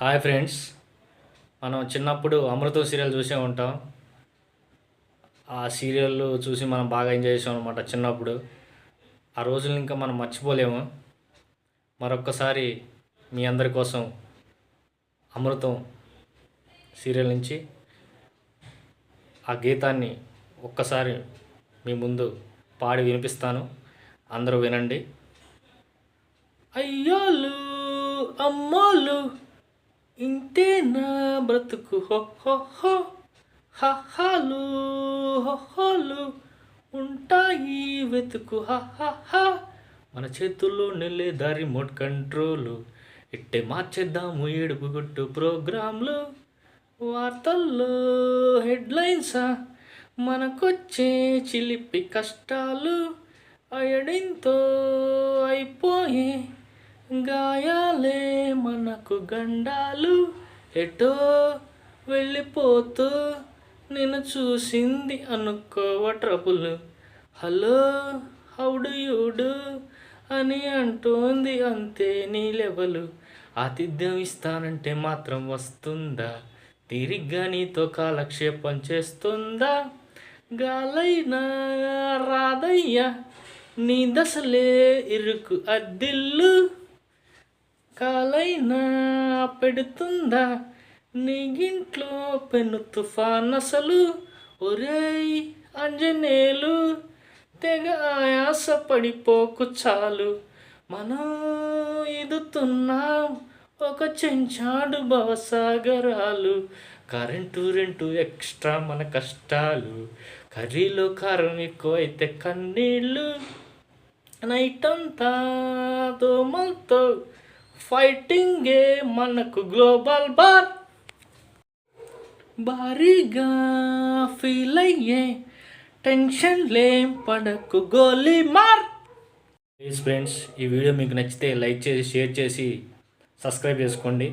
Hi friends. మనం చిన్నప్పుడు అమృతం serial చూసే ఉంటాం. ఆ సీరియల్ చూసి మనం బాగా ఎంజాయ్ చేసాం అనమాట చిన్నప్పుడు. ఆ రోజులు ఇంకా మనం మర్చిపోలేము. మరొక్కసారి మీ అందరి కోసం అమృతం సీరియల్ నుంచి ఆ గీతాన్ని ఒక్కసారి మీ ముందు పాడి వినిపిస్తాను. అందరూ వినండి. అయ్యోలు అమ్మోళ్ళు ఇంతే నా బ్రతుకు? హో హో హో. హహాలు హోలు ఉంటాయి వెతుకు. హా మన చేతుల్లో నెల్లే దారి రిమోట్ కంట్రోలు. ఇట్టే మార్చేద్దాము ఏడుపు గుట్టు ప్రోగ్రాంలు. వార్తల్లో హెడ్లైన్సా? మనకొచ్చే చిలిపి కష్టాలు. అయడింతో అయిపోయే గాయాలే మనకు గండాలు. ఎటో వెళ్ళిపోతూ నేను చూసింది అనుకోవ trouble. Hello how do you do అని అంటోంది అంతే నీ లెవలు. ఆతిథ్యం ఇస్తానంటే మాత్రం వస్తుందా? తిరిగ్గా నీతో కాలక్షేపం చేస్తుందా? గాలైనా రాదయ్యా నీ దశలే ఇరుకు అద్దిల్లు. కాలైనా పెడుతుందా? నీ ఇంట్లో పెను తుఫాన్ అసలు ఒరేయ్ అంజనేలు తెగ ఆయాస పడిపోకు చాలు. మనం ఇదుతున్నాం ఒక చెంచాడు భవసాగరాలు. కరెంటు రెంటు ఎక్స్ట్రా మన కష్టాలు. కర్రీలో కారం ఎక్కువైతే కన్నీళ్ళు. నైట్ అంతా దోమలతో ఫైటింగే మనకు గ్లోబల్ బార్. భారీగా ఫీల్ అయ్యే టెన్షన్ లేం పడకు గోలీ మార్. ప్లీజ్ ఫ్రెండ్స్ ఈ వీడియో మీకు నచ్చితే లైక్ చేసి షేర్ చేసి సబ్స్క్రైబ్ చేసుకోండి.